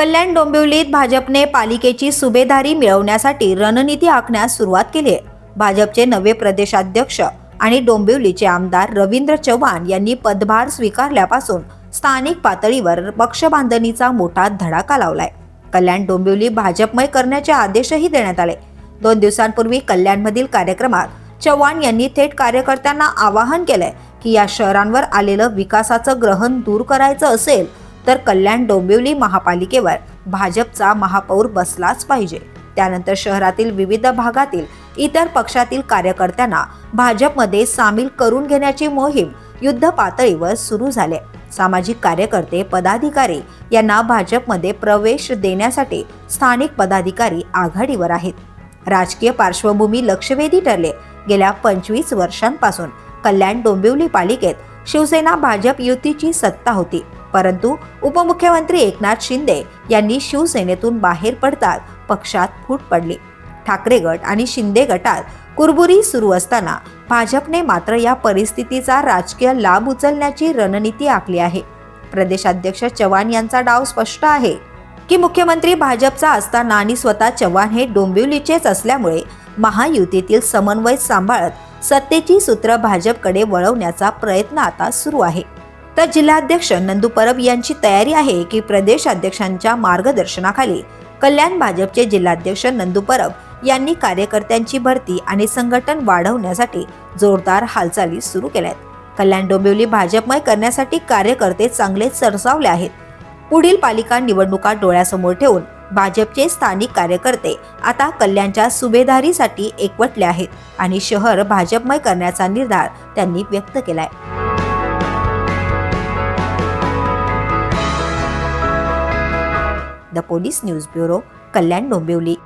कल्याण डोंबिवलीत भाजपने पालिकेची सुभेदारी मिळवण्यासाठी रणनीती आखण्यास सुरुवात केली आहे. भाजपचे नवे प्रदेशाध्यक्ष आणि डोंबिवलीचे आमदार रवींद्र चव्हाण यांनी पदभार स्वीकारल्यापासून स्थानिक पातळीवर पक्षबांधणीचा मोठा धडाका लावलाय. कल्याण डोंबिवली भाजपमय करण्याचे आदेशही देण्यात आले. दोन दिवसांपूर्वी कल्याणमधील कार्यक्रमात चव्हाण यांनी थेट कार्यकर्त्यांना आवाहन केलंय की या शहरांवर आलेलं विकासाचं ग्रहण दूर करायचं असेल तर कल्याण डोंबिवली महापालिकेवर भाजपचा महापौर बसलाच पाहिजे. त्यानंतर शहरातील विविध भागातील इतर पक्षातील कार्यकर्त्यांना भाजपमध्ये सामील करून घेण्याची मोहीम युद्ध पातळीवर सुरू झाली. सामाजिक कार्यकर्ते पदाधिकारी यांना भाजपमध्ये प्रवेश देण्यासाठी स्थानिक पदाधिकारी आघाडीवर आहेत. राजकीय पार्श्वभूमी लक्षवेधी ठरले. गेल्या पंचवीस वर्षांपासून कल्याण डोंबिवली पालिकेत शिवसेना भाजप युतीची सत्ता होती. परंतु उपमुख्यमंत्री एकनाथ शिंदे यांनी शिवसेनेतून बाहेर पडताच पक्षात फूट पडली. ठाकरे गट आणि शिंदे गटात कुरबुरी सुरू असताना भाजपने मात्र या परिस्थितीचा राजकीय लाभ उचलण्याची रणनीती आखली आहे. प्रदेशाध्यक्ष चव्हाण यांचा डाव स्पष्ट आहे की मुख्यमंत्री भाजपचा असताना आणि स्वतः चव्हाण हे डोंबिवलीचेच असल्यामुळे महायुतीतील समन्वय सांभाळत सत्तेची सूत्र भाजपकडे वळवण्याचा प्रयत्न आता सुरू आहे. तर जिल्हाध्यक्ष नंदू परब यांची तयारी आहे की प्रदेश अध्यक्षांच्या मार्गदर्शनाखाली कल्याण भाजपचे जिल्हाध्यक्ष नंदू परब यांनी कार्यकर्त्यांची भरती आणि संघटन वाढवण्यासाठी जोरदार हालचाली सुरू केल्या आहेत कल्याण डोंबिवली भाजपमय करण्यासाठी कार्यकर्ते चांगलेच सरसावले आहेत. पुढील पालिका निवडणुका डोळ्यासमोर ठेवून भाजपचे स्थानिक कार्यकर्ते आता कल्याणच्या सुभेदारीसाठी एकवटले आहेत आणि शहर भाजपमय करण्याचा निर्धार त्यांनी व्यक्त केलाय. The police news bureau Kalyan Dombivli